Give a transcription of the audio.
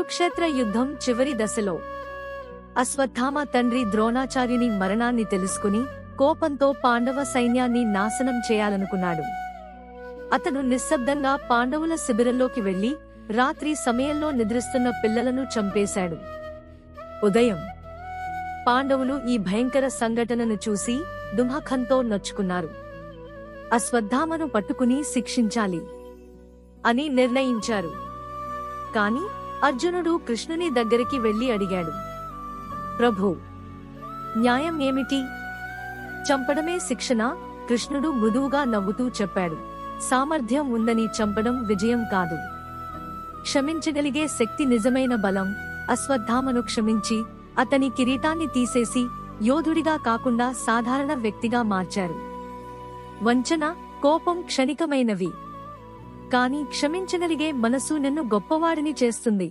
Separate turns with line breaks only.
కురుక్షేత్ర యుద్ధం చివరి దశలో. అశ్వత్థామ తండ్రి ద్రోణాచార్యుని మరణాన్ని తెలుసుకుని కోపంతో పాండవ సైన్యాన్ని నాశనం చేయాలనుకున్నాడు. అతను నిశ్శబ్దంగా పాండవుల శిబిరంలోకి వెళ్ళి రాత్రి సమయంలో నిద్రిస్తున్న పిల్లలను చంపేశాడు. ఉదయం పాండవులు ఈ భయంకర సంఘటనను చూసి దుమఖంతో నొచ్చుకున్నారు. అశ్వత్థామను పట్టుకుని శిక్షించాలి అని నిర్ణయించారు. కానీ అర్జునుడు కృష్ణుని దగ్గరికి వెళ్ళి అడిగాడు ప్రభు న్యాయం ఏమిటి? చంపడమే శిక్షణ కృష్ణుడు మృదువుగా నవ్వుతూ చెప్పాడు సామర్థ్యం ఉందని చంపడం విజయం కాదు. క్షమించగలిగే శక్తి నిజమైన బలం అశ్వత్థామను క్షమించి అతని కిరీటాన్ని తీసేసి యోధుడిగా కాకుండా సాధారణ వ్యక్తిగా మార్చారు. వంచన కోపం క్షణికమైనవి. కానీ క్షమించగలిగే మనసు నిన్ను గొప్పవాడిని చేస్తుంది.